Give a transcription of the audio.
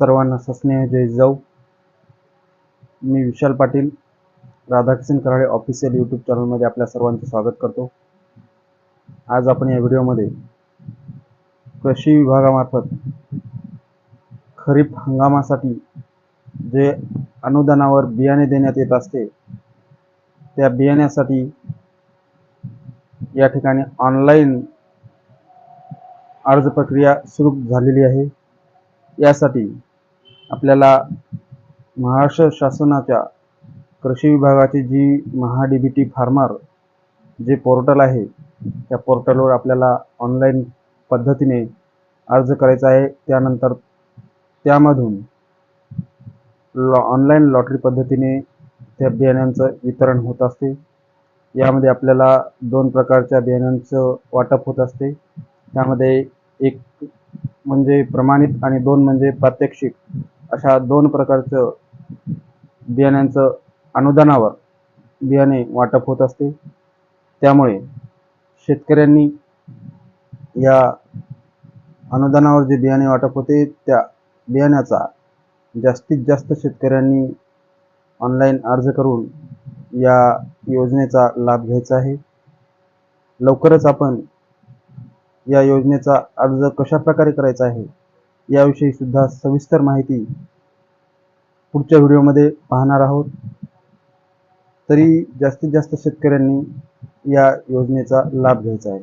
सर्वांना सस्नेह जय जाऊ. मी विशाल पाटील राधाकृष्ण कराळे ऑफिशियल यूट्यूब चॅनलमध्ये आपल्या सर्वांचे स्वागत करतो. आज आपण या व्हिडिओमध्ये कृषी विभागामार्फत खरीप हंगामासाठी जे अनुदानावर बियाणे देण्यात येत असते त्या बियाण्यासाठी या ठिकाणी ऑनलाईन अर्ज प्रक्रिया सुरू झालेली आहे. यासाठी आपल्याला महाराष्ट्र शासनाच्या कृषी विभागाची जी Maha D B T farmer जे पोर्टल आहे त्या पोर्टलवर आपल्याला ऑनलाईन पद्धतीने अर्ज करायचा आहे. त्यानंतर त्यामधून लॉ ऑनलाईन लॉटरी पद्धतीने त्या बियाण्यांचं वितरण होत असते. यामध्ये आपल्याला दोन प्रकारच्या बियाण्यांचं वाटप होत असते. त्यामध्ये एक म्हणजे प्रमाणित आणि दोन म्हणजे प्रात्यक्षिक. अशा दोन प्रकारचं बियाण्यांचं अनुदानावर बियाणे वाटप होत असते. त्यामुळे शेतकऱ्यांनी या अनुदानावर जे बियाणे वाटप होते त्या बियाण्याचा जास्तीत जास्त शेतकऱ्यांनी ऑनलाईन अर्ज करून या योजनेचा लाभ घ्यायचा आहे. लवकरच आपण या योजनेचा अर्ज कशा प्रकारे करायचा आहे याविषयी सुद्धा सविस्तर माहिती पुढच्या व्हिडिओमध्ये पाहणार आहोत. तरी जास्तीत जास्त शेतकऱ्यांनी या योजनेचा लाभ घ्यायचा आहे.